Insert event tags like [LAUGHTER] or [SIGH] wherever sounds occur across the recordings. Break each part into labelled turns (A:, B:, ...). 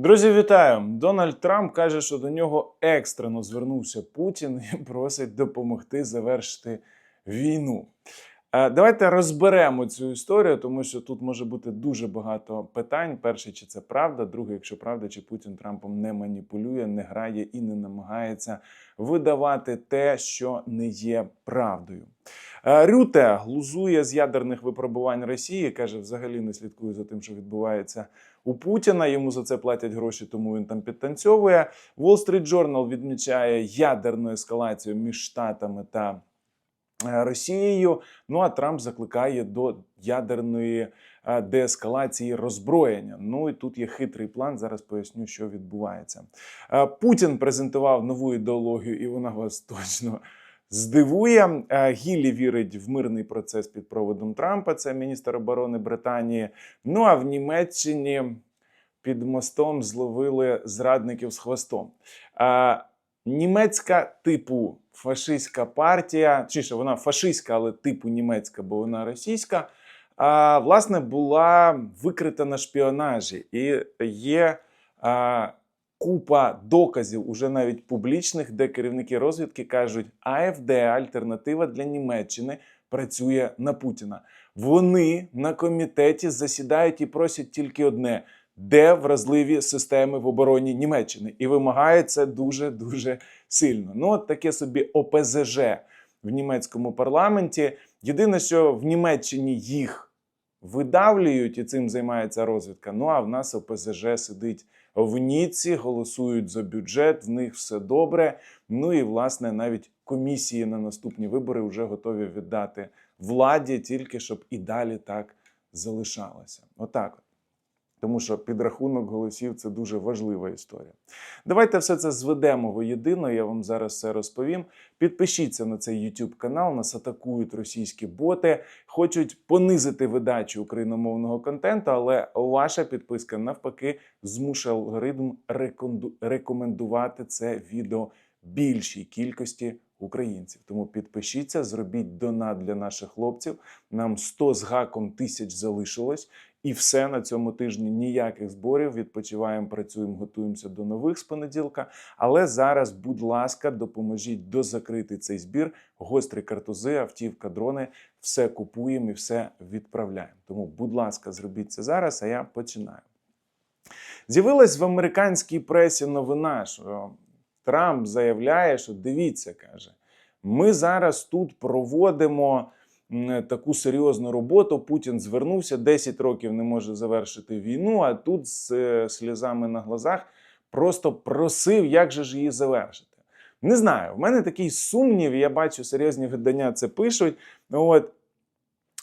A: Друзі, вітаю! Дональд Трамп каже, що до нього екстрено звернувся Путін і просить допомогти завершити війну. Е, Давайте розберемо цю історію, тому що тут може бути дуже багато питань. Перше, чи це правда, друге, якщо правда, чи Путін Трампом не маніпулює, не грає і не намагається видавати те, що не є правдою. Е, Рюте глузує з ядерних випробувань Росії, каже, взагалі не слідкує за тим, що відбувається у Путіна. Йому за це платять гроші, тому він там підтанцьовує. Wall Street Journal відмічає ядерну ескалацію між Штатами та Росією. Ну а Трамп закликає до ядерної е, деескалації роззброєння. Ну і тут є хитрий план. Зараз поясню, що відбувається. Е, Путін презентував нову ідеологію, і вона вас точно. Здивує Е, Гіллі вірить в мирний процес під проводом Трампа. Це міністр оборони Британії. Ну а в Німеччині під мостом зловили зрадників з хвостом. Німецька типу фашистська партія, чи що вона фашистська, але типу німецька, бо вона російська. А, власне, була викрита на шпіонажі, і є а, купа доказів, уже навіть публічних, де керівники розвідки кажуть, АФД, альтернатива для Німеччини, працює на Путіна. Вони на комітеті засідають і просять тільки одне. Де вразливі системи в обороні Німеччини і вимагає це дуже дуже сильно. Ну, от таке собі ОПЗЖ в німецькому парламенті. Єдине, що в Німеччині їх видавлюють, і цим займається розвідка. Ну а в нас ОПЗЖ сидить в Ніці, голосують за бюджет, в них все добре. Ну і власне навіть комісії на наступні вибори вже готові віддати владі, тільки щоб і далі так залишалося. Отак. Тому що підрахунок голосів це дуже важлива історія. Давайте все це зведемо воєдино. Я вам зараз все розповім. Підпишіться на цей YouTube канал. Нас атакують російські боти, хочуть понизити видачу україномовного контенту, але ваша підписка навпаки змушує алгоритм рекомендувати це відео більшій кількості українців. Тому підпишіться, зробіть донат для наших хлопців. Нам 100 з гаком тисяч залишилось. І все на цьому тижні ніяких зборів. Відпочиваємо, працюємо, готуємося до нових з понеділка. Але зараз, будь ласка, допоможіть дозакрити цей збір. Гострі картузи, автівка, дрони. Все купуємо і все відправляємо. Тому, будь ласка, зробіть це зараз. А я починаю. З'явилась в американській пресі новина, що Трамп заявляє, що дивіться, каже, ми зараз тут проводимо таку серйозну роботу. Путін звернувся 10 років не може завершити війну, а тут з е, сльозами на глазах просто просив, як же ж її завершити. Не знаю, в мене такий сумнів, я бачу, серйозні видання це пишуть. От.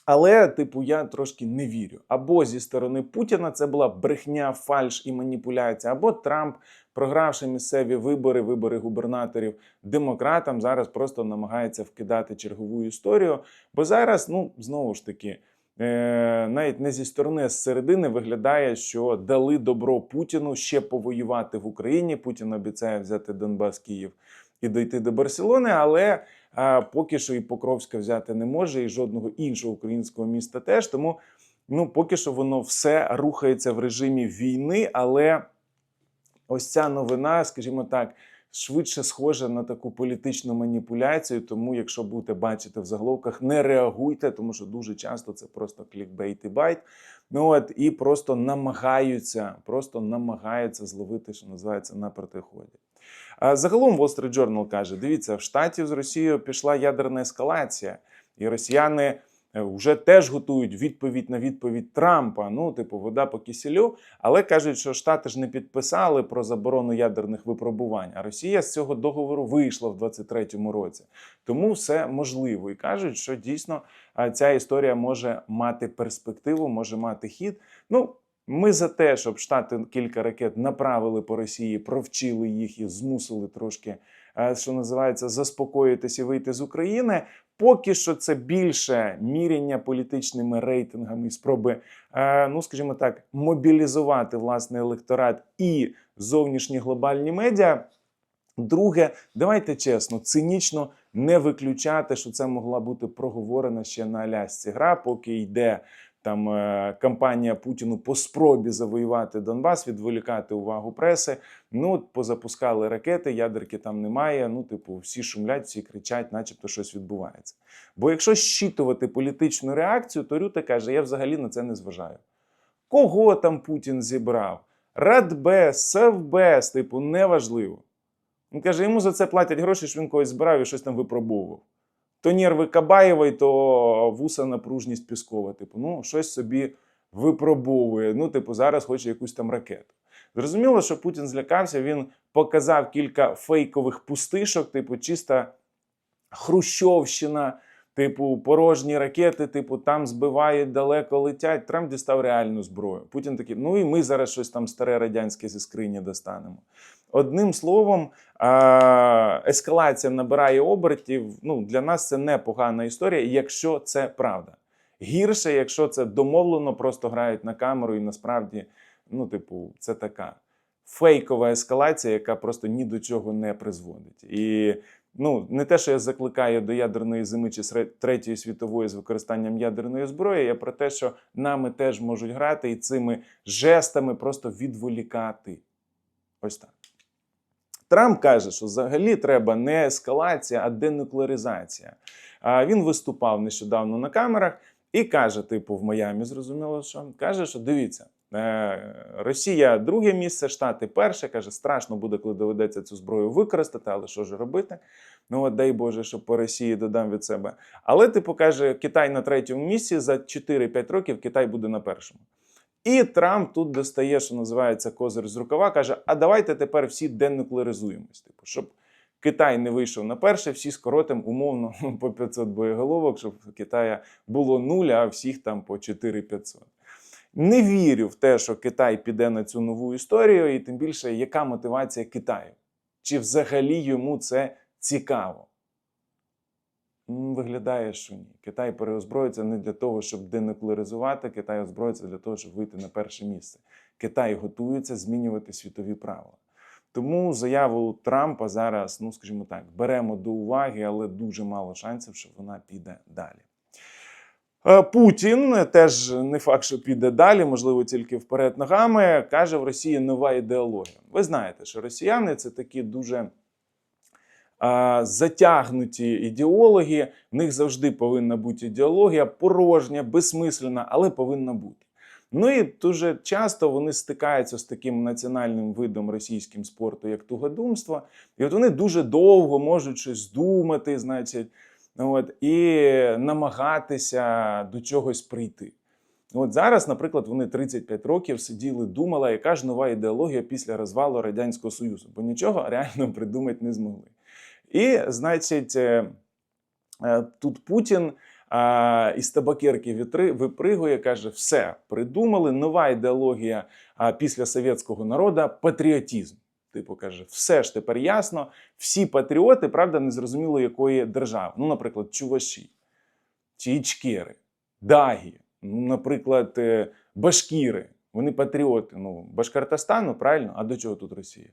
A: Але, типу, я трошки не вірю. Або зі сторони Путіна це була брехня, фальш і маніпуляція, або Трамп, програвши місцеві вибори, вибори губернаторів демократам, зараз просто намагається вкидати чергову історію. Бо зараз, ну знову ж таки, е, навіть не зі сторони, а з середини виглядає, що дали добро Путіну ще повоювати в Україні. Путін обіцяє взяти Донбас, Київ і дійти до Барселони, але а, поки що і Покровська взяти не може, і жодного іншого українського міста теж. Тому ну, поки що воно все рухається в режимі війни, але ось ця новина, скажімо так, швидше схожа на таку політичну маніпуляцію. Тому, якщо будете бачити в заголовках, не реагуйте, тому що дуже часто це просто клікбейт і байт. Ну от і просто намагаються, просто намагаються зловити, що називається на протиході. А загалом Wall Street Journal каже: дивіться, в штатів з Росією пішла ядерна ескалація, і росіяни вже теж готують відповідь на відповідь Трампа. Ну, типу, вода по кисілю. Але кажуть, що Штати ж не підписали про заборону ядерних випробувань. А Росія з цього договору вийшла в 23-му році. Тому все можливо. І кажуть, що дійсно ця історія може мати перспективу, може мати хід. Ну. Ми за те, щоб Штати кілька ракет направили по Росії, провчили їх і змусили трошки, е, що називається, заспокоїтися і вийти з України. Поки що це більше міряння політичними рейтингами, спроби, е, ну скажімо так, мобілізувати власний електорат і зовнішні глобальні медіа. Друге, давайте чесно, цинічно не виключати, що це могла бути проговорена ще на Алясці гра, поки йде там е, кампанія Путіну по спробі завоювати Донбас, відволікати увагу преси. Ну, позапускали ракети, ядерки там немає. Ну, типу, всі шумлять, всі кричать, начебто щось відбувається. Бо якщо щитувати політичну реакцію, то Рюта каже: я взагалі на це не зважаю. Кого там Путін зібрав? Радбез, Совбез, типу, неважливо. Він каже, йому за це платять гроші, що він когось збирав і щось там випробовував. То нерви Кабаєвої, то вуса напружність Піскова. Типу, ну, щось собі випробовує. Ну, типу, зараз хоче якусь там ракету. Зрозуміло, що Путін злякався, він показав кілька фейкових пустишок, типу, чиста Хрущовщина, типу, порожні ракети, типу, там збивають, далеко летять. Трамп дістав реальну зброю. Путін такий, ну і ми зараз щось там старе радянське зі скрині достанемо. Одним словом, ескалація набирає обертів. Ну, для нас це непогана історія, якщо це правда. Гірше, якщо це домовлено, просто грають на камеру, і насправді, ну, типу, це така фейкова ескалація, яка просто ні до чого не призводить. І ну, не те, що я закликаю до ядерної зими чи третьої світової з використанням ядерної зброї, я про те, що нами теж можуть грати і цими жестами просто відволікати. Ось так. Трамп каже, що взагалі треба не ескалація, а денуклеаризація. Він виступав нещодавно на камерах і каже: типу, в Майамі, зрозуміло, що каже, що дивіться, е, Росія друге місце, Штати перше. каже, страшно буде, коли доведеться цю зброю використати, але що ж робити? Ну, от дай Боже, що по Росії додам від себе. Але, типу, каже, Китай на третьому місці за 4-5 років Китай буде на першому. І Трамп тут достає, що називається козир з рукава, каже: а давайте тепер всі денуклеаризуємось. Типу, щоб Китай не вийшов на перше, всі скоротимо умовно [LAUGHS] по 500 боєголовок, щоб в Китая було нуль, а всіх там по 4500. Не вірю в те, що Китай піде на цю нову історію, і тим більше, яка мотивація Китаю? Чи взагалі йому це цікаво? Виглядає, що ні. Китай переозброїться не для того, щоб денуклеаризувати, Китай озброїться для того, щоб вийти на перше місце. Китай готується змінювати світові правила. Тому заяву Трампа зараз, ну скажімо так, беремо до уваги, але дуже мало шансів, що вона піде далі. Е, Путін теж не факт, що піде далі, можливо, тільки вперед ногами. каже в Росії нова ідеологія. Ви знаєте, що росіяни це такі дуже затягнуті ідеологи. В них завжди повинна бути ідеологія, порожня, безсмислена, але повинна бути. Ну і дуже часто вони стикаються з таким національним видом російським спорту, як тугодумство. І от вони дуже довго можуть щось думати, значить, от, і намагатися до чогось прийти. От зараз, наприклад, вони 35 років сиділи, думали, яка ж нова ідеологія після розвалу Радянського Союзу, бо нічого реально придумати не змогли. І, значить, е, е, тут Путін із табакерки вітри випригує, каже: все, придумали, нова ідеологія після совєтського народу патріотизм. Типу каже, все ж тепер ясно, всі патріоти, правда, не зрозуміло якої держави. Ну, наприклад, чуваші, чи ічкери, дагі, ну, наприклад, е, башкіри. Вони патріоти. Ну, Башкортостану, правильно? А до чого тут Росія?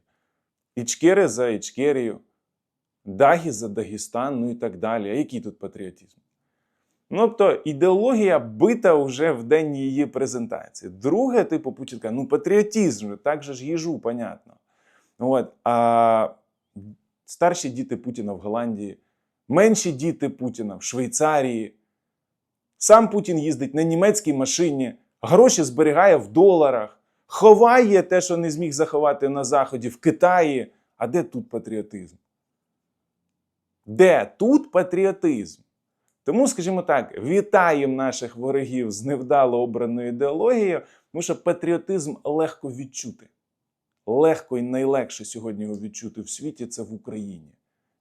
A: Ічкери за Ічкерію, Дагі за Дагестан, ну і так далі. А який тут патріотизм? Ну, тобто ідеологія бита вже в день її презентації. Друге, типу, Путін каже, ну патріотизм, же, так же ж їжу, понятно. От, а старші діти Путіна в Голландії, менші діти Путіна в Швейцарії. Сам Путін їздить на німецькій машині, гроші зберігає в доларах, ховає те, що не зміг заховати на Заході в Китаї. А де тут патріотизм? Де тут патріотизм? Тому, скажімо так, вітаємо наших ворогів з невдало обраною ідеологією, тому що патріотизм легко відчути. Легко і найлегше сьогодні його відчути в світі це в Україні.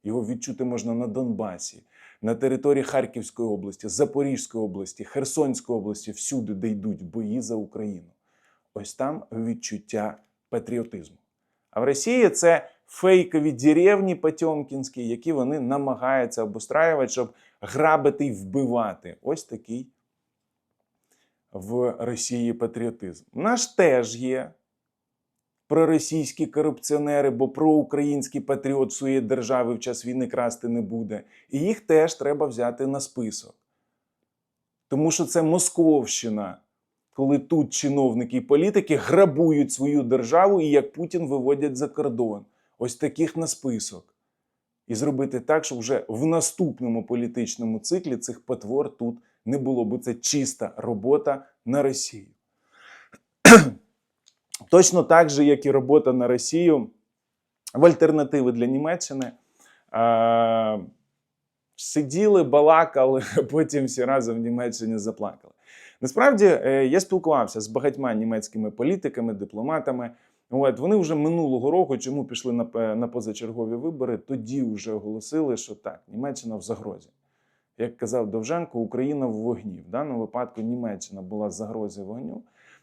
A: Його відчути можна на Донбасі, на території Харківської області, Запорізької області, Херсонської області, всюди, де йдуть бої за Україну. Ось там відчуття патріотизму. А в Росії це фейкові деревні Потьомкінські, які вони намагаються обустраювати, щоб грабити і вбивати. Ось такий в Росії патріотизм. Наш теж є проросійські корупціонери, бо проукраїнський патріот своєї держави в час війни красти не буде. І їх теж треба взяти на список. Тому що це Московщина коли тут чиновники і політики грабують свою державу і як Путін виводять за кордон. Ось таких на список. І зробити так, щоб вже в наступному політичному циклі цих потвор тут не було, бо це чиста робота на Росію. [CLEARS THROAT] Точно так же, як і робота на Росію в альтернативи для Німеччини. Е, сиділи, балакали, [LAUGHS] потім всі разом в Німеччині заплакали. Насправді е, я спілкувався з багатьма німецькими політиками, дипломатами. От вони вже минулого року, чому пішли на, на позачергові вибори, тоді вже оголосили, що так, Німеччина в загрозі. Як казав Довженко, Україна в вогні. В даному випадку Німеччина була в загрозі вогню.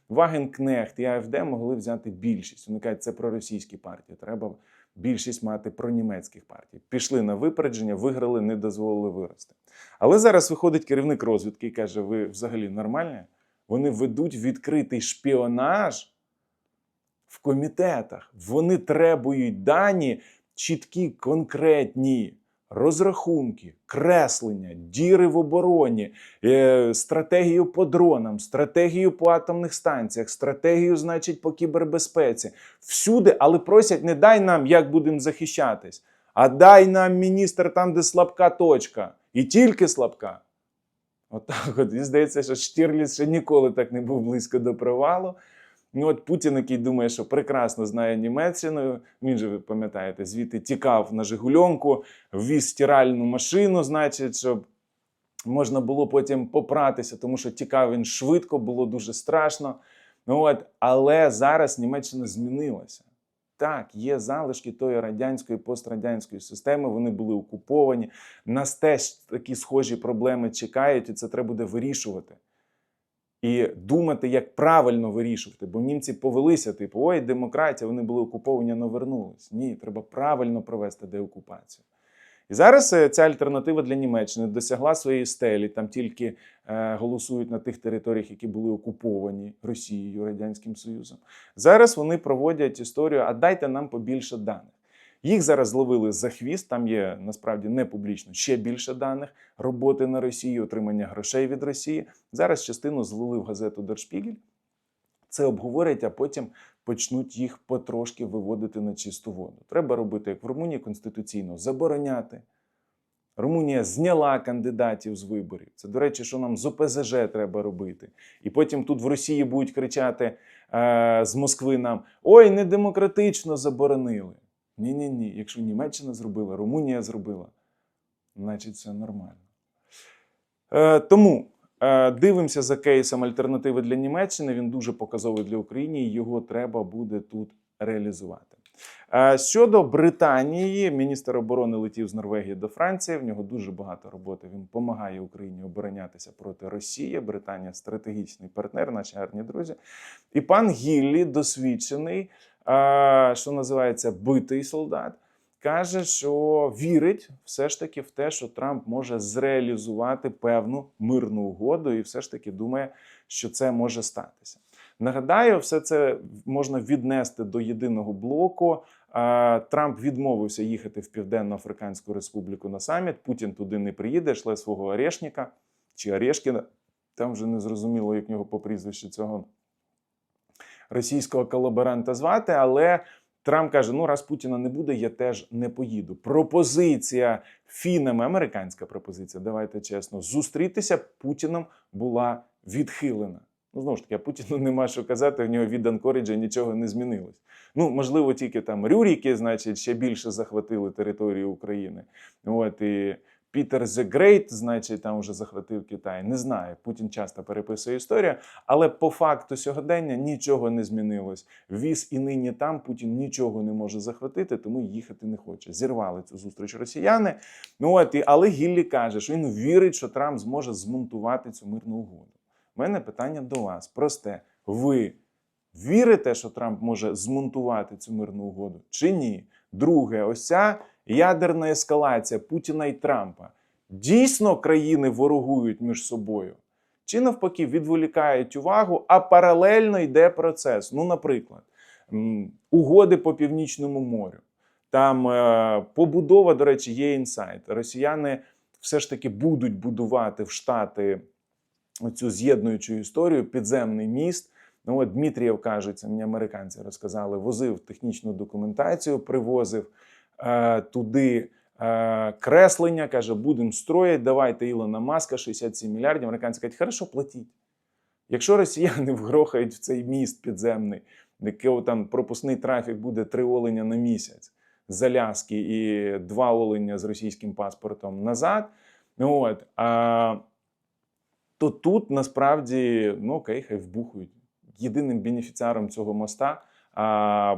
A: Вагенкнехт і АФД могли взяти більшість. Вони кажуть, це проросійські партії. Треба більшість мати пронімецьких партій. Пішли на випередження, виграли, не дозволили вирости. Але зараз виходить керівник розвідки і каже: ви взагалі нормальні? Вони ведуть відкритий шпіонаж в комітетах. Вони требують дані чіткі, конкретні розрахунки, креслення, діри в обороні, е, стратегію по дронам, стратегію по атомних станціях, стратегію, значить, по кібербезпеці. Всюди, але просять, не дай нам, як будемо захищатись, а дай нам міністр там, де слабка точка. І тільки слабка. Отак от. І здається, що Штірліц ще ніколи так не був близько до провалу. Ну, от Путін, який думає, що прекрасно знає Німеччину, він же, ви пам'ятаєте, звідти тікав на Жигульонку, ввіз стиральну машину, значить, щоб можна було потім попратися, тому що тікав він швидко, було дуже страшно. Ну, от, але зараз Німеччина змінилася. Так, є залишки тої радянської пострадянської системи, вони були окуповані. Нас теж такі схожі проблеми чекають, і це треба буде вирішувати. І думати, як правильно вирішувати. Бо німці повелися, типу, ой, демократія, вони були окуповані, але вернулись. Ні, треба правильно провести деокупацію. І зараз е, ця альтернатива для Німеччини досягла своєї стелі. Там тільки е, голосують на тих територіях, які були окуповані Росією, Радянським Союзом. Зараз вони проводять історію, а дайте нам побільше даних. Їх зараз зловили за хвіст. Там є насправді не публічно ще більше даних роботи на Росії, отримання грошей від Росії. Зараз частину злили в газету Дершпігель. Це обговорять, а потім почнуть їх потрошки виводити на чисту воду. Треба робити, як в Румунії, конституційно забороняти. Румунія зняла кандидатів з виборів. Це, до речі, що нам з ОПЗЖ треба робити. І потім тут в Росії будуть кричати е, з Москви нам: ой, недемократично заборонили. Ні, ні, ні. Якщо Німеччина зробила, Румунія зробила, значить це нормально. Е, тому е, дивимося за кейсом альтернативи для Німеччини. Він дуже показовий для України, і його треба буде тут реалізувати. Е, Щодо Британії, міністр оборони летів з Норвегії до Франції. В нього дуже багато роботи. Він допомагає Україні оборонятися проти Росії. Британія стратегічний партнер, наші гарні друзі. І пан Гіллі, досвідчений, що називається битий солдат, каже, що вірить все ж таки в те, що Трамп може зреалізувати певну мирну угоду, і все ж таки думає, що це може статися. Нагадаю, все це можна віднести до єдиного блоку. Трамп відмовився їхати в Південно-Африканську Республіку на саміт. Путін туди не приїде, шле свого Орешника чи Орешкіна. Там вже не зрозуміло, як нього по прізвищу цього російського колаборанта звати. Але Трамп каже: ну раз Путіна не буде, я теж не поїду. Пропозиція фінами, американська пропозиція, давайте чесно, зустрітися Путіном була відхилена. Ну, знову ж таки, Путіну нема що казати, в нього від Анкоріджа нічого не змінилось. Ну, можливо, тільки там Рюріки, значить, ще більше захватили територію України. От і Пітер The Great, значить, там вже захватив Китай. Не знаю. Путін часто переписує історію, але по факту сьогодення нічого не змінилось. Віз і нині там Путін нічого не може захватити, тому їхати не хоче. Зірвали цю зустріч росіяни. Ну от і але Гіллі каже, що він вірить, що Трамп зможе змонтувати цю мирну угоду. У мене питання до вас просте: ви вірите, що Трамп може змонтувати цю мирну угоду чи ні? Друге, ось ця ядерна ескалація Путіна і Трампа. Дійсно, країни ворогують між собою. Чи навпаки відволікають увагу, а паралельно йде процес. Ну, наприклад, угоди по північному морю. Там е, побудова, до речі, є інсайт. Росіяни все ж таки будуть будувати в Штати цю з'єднуючу історію, підземний міст. Ну от Дмитрієв кажеться, мені американці розказали, возив технічну документацію, привозив туди е, креслення, каже, будемо строїти, давайте Ілона Маска 67 мільярдів. Американці кажуть, хорошо, платіть. Якщо росіяни [LAUGHS] вгрохають в цей міст підземний, який там пропускний трафік буде три оленя на місяць з Аляски і два оленя з російським паспортом назад, от, а, то тут насправді ну окей, хай вбухують. Єдиним бенефіціаром цього моста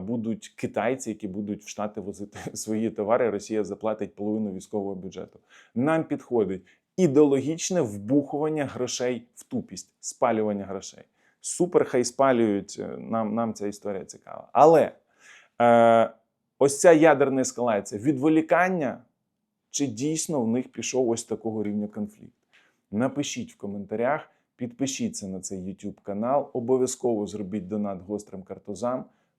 A: будуть китайці, які будуть в Штати возити [LAUGHS] свої товари. Росія заплатить половину військового бюджету. Нам підходить ідеологічне вбухування грошей в тупість, спалювання грошей. Супер, хай спалюють. е, Нам, нам ця історія цікава. Але е, ось ця ядерна ескалація, відволікання, чи дійсно в них пішов ось такого рівня конфлікт? Напишіть в коментарях, підпишіться на цей YouTube канал, обов'язково зробіть донат гострим картузам.